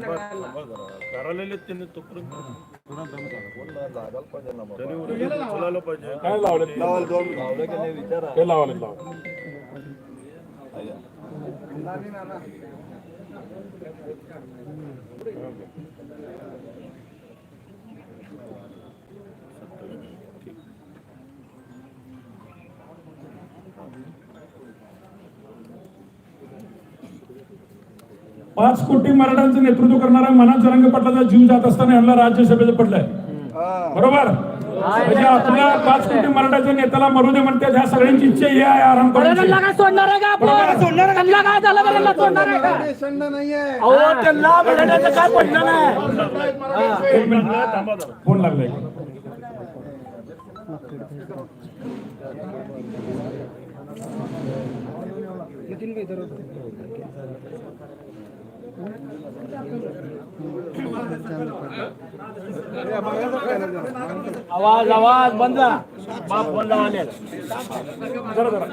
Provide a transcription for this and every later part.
करायला त्यांनी तोपर्यंत त्यांनी उचलायला पाहिजे काय लावले ते लावले लावले पाच कोटी मराठ्यांचं नेतृत्व करणारा मनात जरंग पाटलाचा जीव जात असताना यांना राज्यसभेचं पडलंय. बरोबर? म्हणजे आपल्या पाच कोटी मराठ्याच्या नेत्याला मरू दे म्हणते ह्या सगळ्यांची इच्छा ही आहे आराम त्यांना काय सोडणार आहे आवाज आवाज बंद बाप फोन लावाले जरा जरा.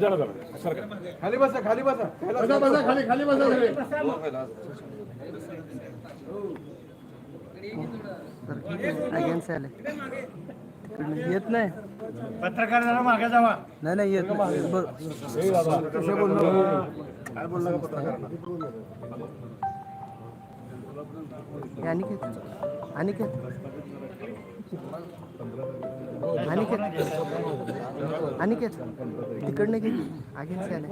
जरा जरा. सरका. खाली बसा खाली बसा. बसा बसा खाली खाली बसा सगळे आले येत नाही. पत्रकार जरा मागे जावा. नाही नाही येत नाही. बर- कसं बोलणार काय बोलला का पत्रकारांना? हे अनिकेत. अनिकेत. अनिकेत. अनिकेत. तिकडनं घे. अगेन्स्ट आले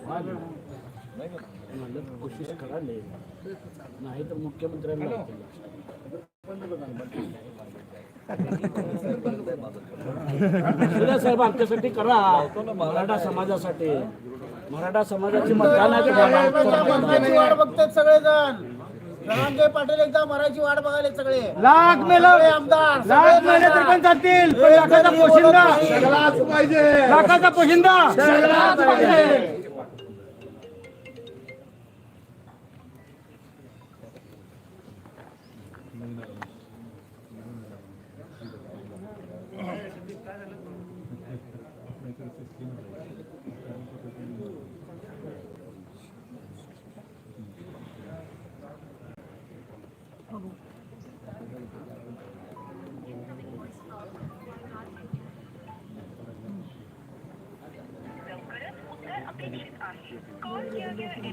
काय झालं अगेन्स्ट आलं हा नाही तर मुख्यमंत्र्यांना साहेब आमच्यासाठी करा. मराठा समाजासाठी. मराठा समाजाची मतदान वाट बघतात सगळेजण. पाटील एकदा मराठी वाट बघायला सगळे. लाख मेला. आमदार लाख मेले तरी पण लाखाचा पोशिंदा. लाखाचा पोशिंदा. पाहिजे.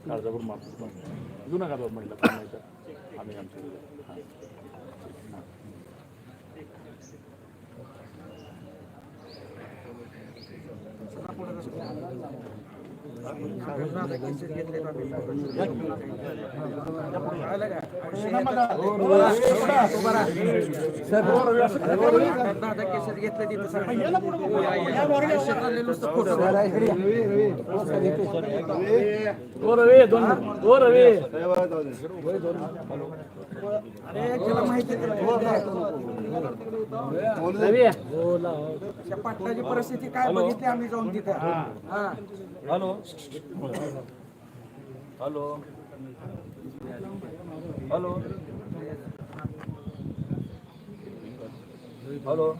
काळजापूर मारतो जुना का म्हटलं पण नाही तर आम्ही आमच्या हां. ओ रवी दोन रवी रवी त्या पाटलाची परिस्थिती काय बघितली आम्ही जाऊन तिथे हा hello hello hello hello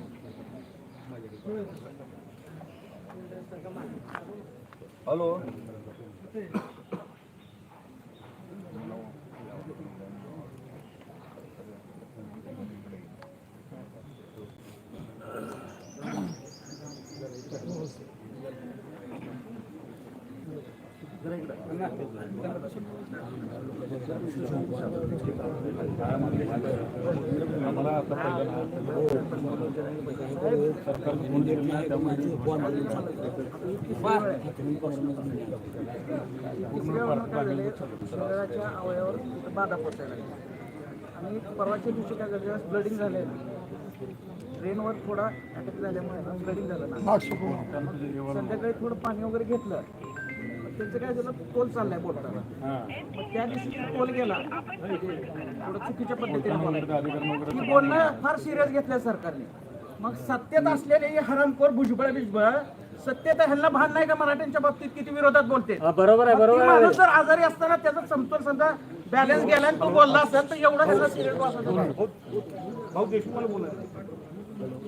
hello शरीराच्या अवयवावर बाधा पोचायला. आणि परवाच्या दिवशी काय झालं ब्लडिंग झालंय ट्रेनवर थोडा अटॅक झाल्यामुळे ब्लडिंग झालं ना संध्याकाळी थोडं पाणी वगैरे घेतलं. त्यांचं काय झालं? तोल चाललाय बोलताना. मग त्या दिवशी तोल गेला. थोडं चुकीच्या पद्धतीने. ही बोलणं फार सिरियस घेतलं सरकारने. मग सत्तेत असलेले हे हरामखोर भुजबळ बिजबळ सत्तेत ह्यांना भान नाही का मराठ्यांच्या बाबतीत किती विरोधात बोलते? बरोबर आहे बरोबर माणूस जर आजारी असताना त्याचा समतोल समजा बॅलन्स गेला आणि तो बोलला असेल तर एवढं ह्याला सिरियस. भाऊ देशमुख बोला हॅलो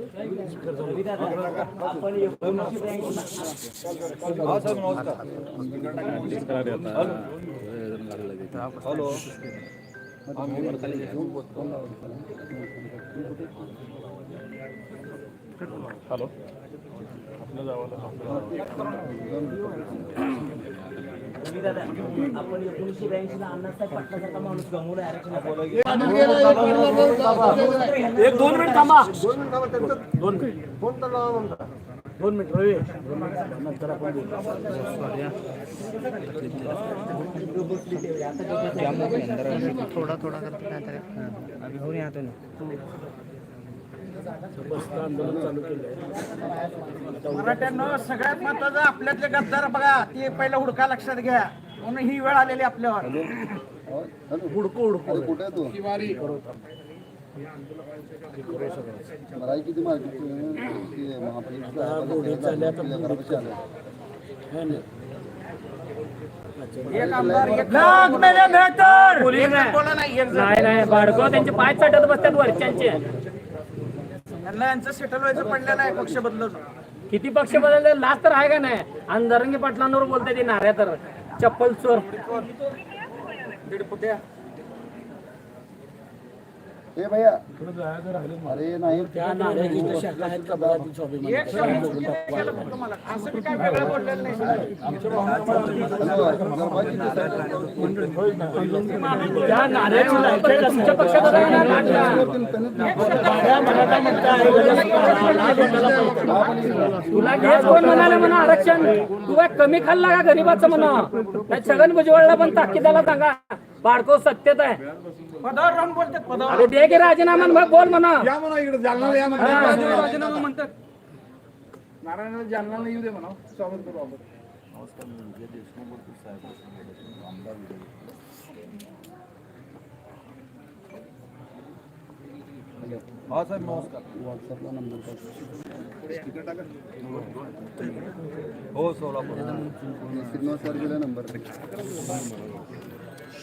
हॅलो आपल्या आपण एक दोन मिनिट थांबा. दोन मिनिट दोन मिनिट. फोन तर लावा म्हणता. दोन मिनिट रवी. नंतर आपण. थोडा थोडा करते काय तरी अभी हो यहाँ तो नहीं आंदोलन चालू केलंय मराठ्यांना सगळ्यात महत्वाचं आपल्यातले गद्दार बघा ते पहिलं हुडका लक्षात घ्या. म्हणून ही वेळ आलेली आपल्यावर. हुडको हुडको. कुठे आहे तू? मराई किती बोला नाही एक जण. नाही नाही बाडको त्यांचे पाय चटत बसतात वरच्यांचे. यांना यांचं सेटल व्हायचं पडलेलं आहे पक्ष बदलत किती पक्ष बदलले? लास्ट तर आहे का नाही? आणि दरंगी पाटलांवर बोलते ते नाऱ्या तर. चप्पल चोर. दीड फुट्या ए भैया। अरे नाही. म्हणा आरक्षण? तू काय कमी खाल्ला का गरीबाचं म्हणा? छगन भुजबळला पण ताकीदाला सांगा. बाडको सत्तेत आहे पदावर राहून बोलतात पदावर अरे दे की राजीनामा आणि मग बोल म्हणा या म्हणा इकडे जालना या म्हणा राजीनामा म्हणतात। नारायणाला जालनाला येऊ दे म्हणा स्वागत करू आपण हा साहेब नमस्कार. व्हॉट्सअपला नंबर हो सोलापूर सिग्नल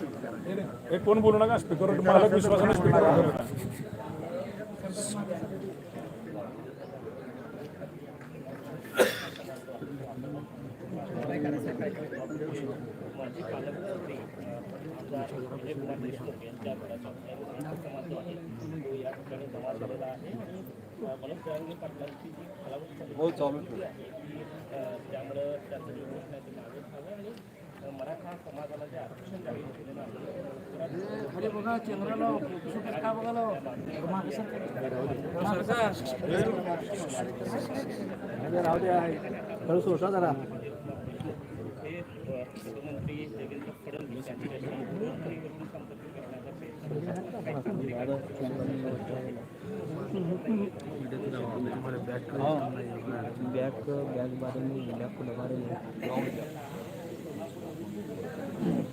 कोण बोलू नका स्पीकर मला विश्वासाने स्पीकर हो चालू मराठा समाजाला राहू द्या खरं सोसा जरा. उपमुख्यमंत्री देवेंद्र फडणवीस यांनी परिवर्तन संपर्क करण्याचा प्रयत्न फुलबारे 嗯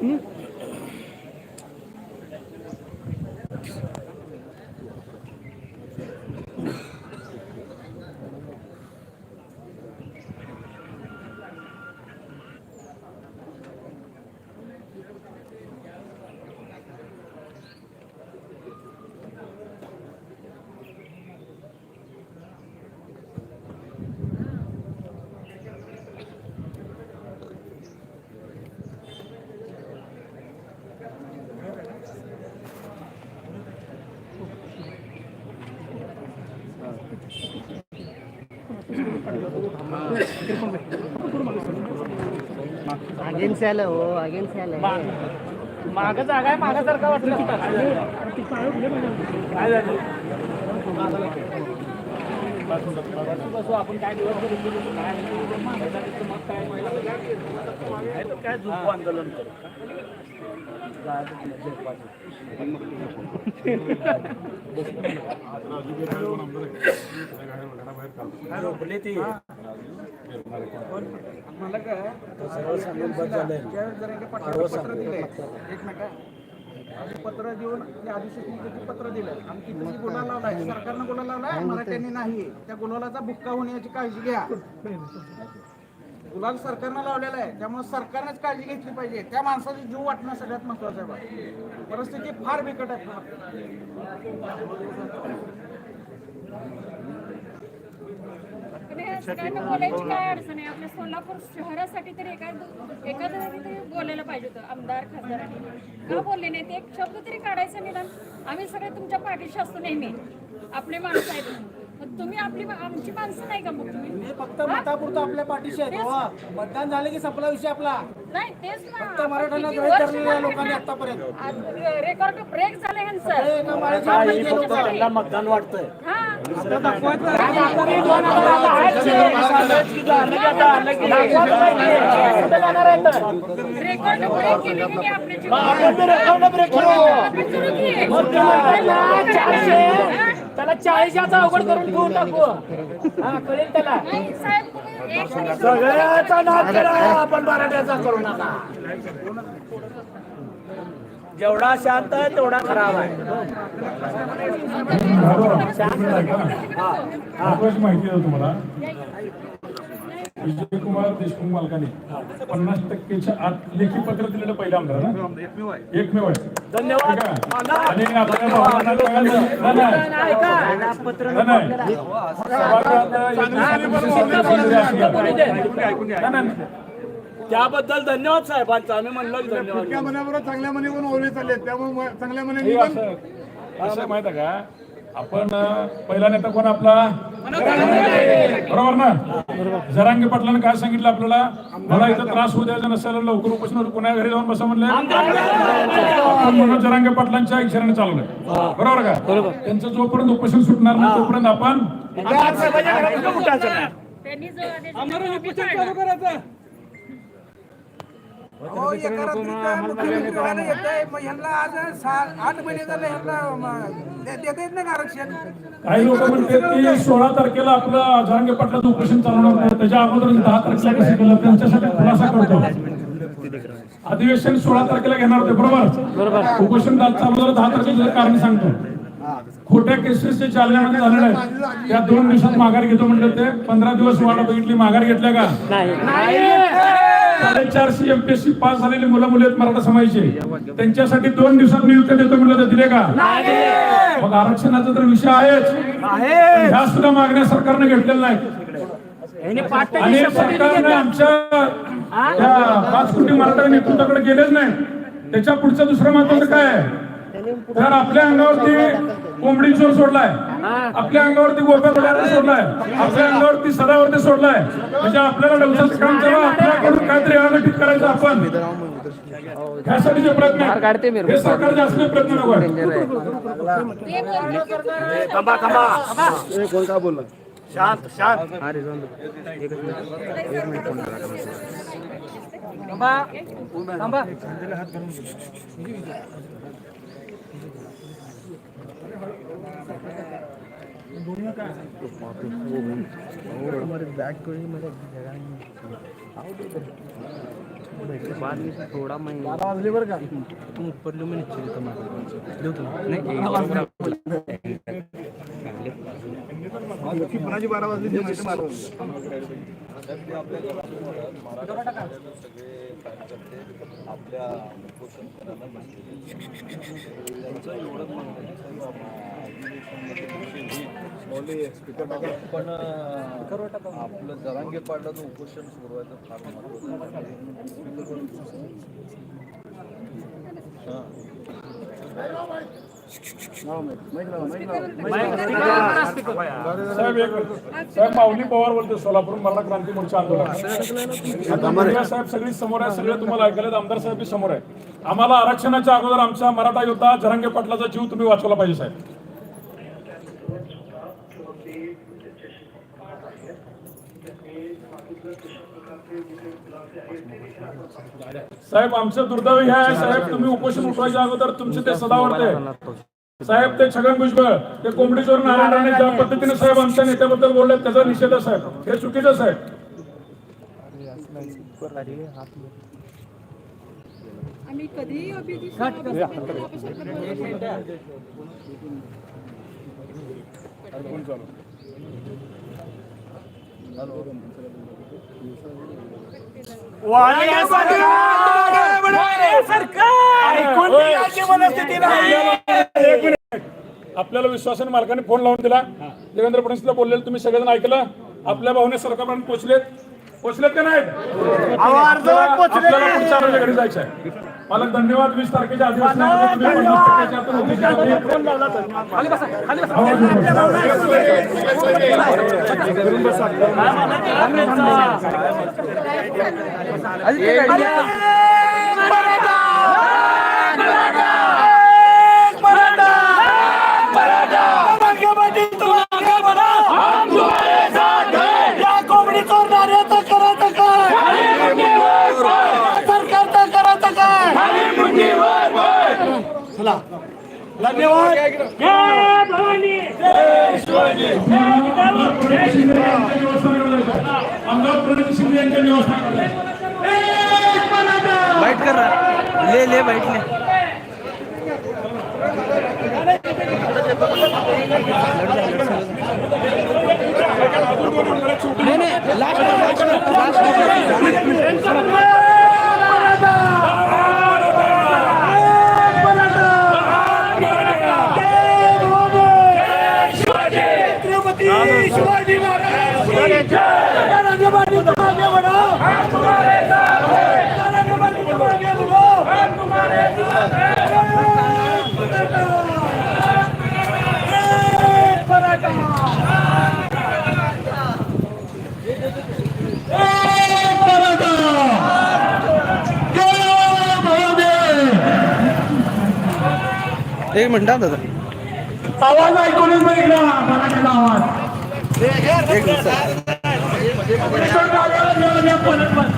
嗯。अगेन्स्ट आलं हो अगेन्स्ट आलं माग जागा आहे मागासारखा वाटलं. काय झालं? बसू बसू आपण काय दिवस मग काय तर काय आंदोलन करू? ती. मला एक मिनिट पत्र देऊन त्या अधिसूचनेचं पत्र दिलं आणि किती गुन्हा लावलाय सरकारनं गुन्हा लावलाय मराठ्यांनी नाही त्या गुन्ह्याचा बुक्का होण्याची काळजी घ्या. गुलाल सरकारनं लावलेला आहे. त्यामुळे सरकारनेच काळजी घेतली पाहिजे. त्या माणसाचा जीव वाटणं सगळ्यात महत्वाचं आहे. परिस्थिती फार बिकट आहे फार. पण हे सगळ्यांना बोलायची काय अडचण आहे आपल्या सोलापूर शहरासाठी तरी एका एखादं तरी बोलायला पाहिजे होतं आमदार खासदारांनी का बोलले नाही? ते एक शब्द तरी काढायचं निदान. आम्ही सगळे तुमच्या पाठीशी असतो नेहमी. आपले माणसं आहेत मग तुम्ही आपली आमची माणसं नाही का मग तुम्ही फक्त मतापुरतं आपल्या पाठीशी आहेत हो. मतदान झालं की संपला विषय आपला नाही तेच ना फक्त मराठ्यांना किती द्वेष वर्ष धरलेल्या झाले लोकांनी ना? आतापर्यंत आज रेकॉर्ड ब्रेक झालं एका माळेच्या त्यांना मतदान वाटतंय हा रेकॉर्ड ब्रेक केली की नाही आपल्या जीवनात? आपण करू की? त्याला चाळीसाचा अवघड करून ठेवून टाकू. हा कळेल त्याला. नाही, साहेब, तुम्ही एक शब्द सगळ्याचा नाद करा आपण मराठ्याचा करू नका. जेवढा शांत आहे तेवढा खराब आहे. महत्वाची माहिती आहे तुम्हाला. विजयकुमार देशमुख मालकाने पन्नास टक्केच्या आत लेखी पत्र दिलेलं पहिलं आमदार ना एकमेव आहे धन्यवाद? आणि आपल्या. त्याबद्दल धन्यवाद साहेबांचा आम्ही म्हणलो धन्यवाद मनाबरोबर चांगल्या मनी पण ओळखले चालले त्यामुळे चांगल्या हे मनी असं असं माहीत आहे का आपण पहिला नेता कोण आपला? बरोबर ना? जरांगे पाटलाने काय सांगितलं आपल्याला? मला इथं त्रास होऊ द्यायचा नसेल लवकर उपोषण होतं, पुण्या घरी जाऊन बसा म्हणले. आपण म्हणून जरांगे पाटलांच्या इशाऱ्याने चाललोय बरोबर का? त्यांचं जोपर्यंत उपोषण सुटणार नाही तोपर्यंत आपण त्यांनी जो आदेश दिला तो आम्ही पाळणार. हो, एका रात्रीत मुख्यमंत्री व्हायला येतंय. मग ह्यांना आज सहा- आठ महिने झाले ह्यांना म- दे- देता येत नाही का आरक्षण. काही लोक म्हणतात की सोळा तारखेला आपलं जरांगे पाटलाचं उपोषण चालवणार नाही. त्याच्या अगोदर दहा तारखेला कसं केलं? त्यांच्यासाठी खुलासा करतो. अधिवेशन सोळा तारखेला घेणार होते बरोबर? उपोषण दा- चालू झालं दहा तारखेचं कारण सांगतो. खोट्या केसेस जे जालन्यामध्ये झालेले आहेत त्या दोन दिवसात माघार घेतो म्हणलं ते. पंधरा दिवस वाढ बघितली. माघार घेतल्या का? साडेचारशे एमपीएससी पास झालेली मुलं मुली आहेत मराठा समाजाचे. त्यांच्यासाठी दोन दिवसात नियुक्त देतो म्हणलं तर दिले का? मग आरक्षणाचा तर विषय आहेच. ह्या सुद्धा मागण्या सरकारने घेतलेल्या नाहीत. आणि सरकारने आमच्या पाच कोटी मराठा नेतृत्वाकडे गेलेच नाही त्याच्या पुढचं दुसरं महत्वाचं काय आहे? तर आपल्या अंगावरती कोंबडी चोर सोडलाय. आपल्या अंगावरती गोप्या पदार्थ सोडलाय. आपल्या अंगावरती सदावरती सोडलाय. म्हणजे आपल्याला डवसाचं काम केलं आपल्याकडून काहीतरी अनटित करायचं आपण. त्यासाठी जे प्रयत्न आहेत, हे सरकारचे असले प्रयत्न नको आहेत. ते बोलतो थांबा थांबा. शांत शांत. मिनिट फोन करा थांबा. थांबा. थोडा महिना कुणाची बारा वाजली ती माहिती मला. त्यांचं एवढं म्हणणं आहे की बाबा, पण आपलं जरांगे पाडल्याचं उपोषण सोडवायचं फार महत्वाचं साहेब एक साहेब माऊली पवार बोलतो सोलापूर मराठा क्रांती मोर्चा आंदोलन. साहेब सगळी समोर आहे सगळे तुम्हाला ऐकले आमदार साहेब समोर आहे. आम्हाला आरक्षणाच्या अगोदर आमचा मराठा योद्धा जरांगे पाटलाचा जीव तुम्ही वाचवला पाहिजे साहेब. साहेब आमचं दुर्दैव हे आहे साहेब तुम्ही उपोषण उठवायच्या अगोदर तुमचे ते सदावरते. साहेब ते छगन भुजबळ ते कोंबडी चोर नारायण राणे ज्या पद्धतीने साहेब आमच्या नेत्याबद्दल बोलले त्याचा निषेध आहे साहेब. हे चुकीचं आहे, साहेब. आम्ही कधीही अभिजित. आपल्याला विश्वासाने मालकाने फोन लावून दिला. देवेंद्र फडणवीसला बोललेलं तुम्ही सगळेजण ऐकलं. आपल्या भावने सरकारपर्यंत पोहोचलेत. पोहोचलेत का नाहीत? आपल्याला पुढच्या घरी जायचं आहे मला धन्यवाद वीस तारखेच्या अधिवेशनामध्ये तुम्ही पन्नास टक्क्याच्या आतून होती त्याची- कोंबडी चोरणाऱ्याचं करायचं काय सरकारचं करायचं काय निवासस्थानाकडे. बाईट कर रहा ले ले बाईट ले एक मिनिट दादा. आवाज ऐकून आवाज. एक मिनिट सर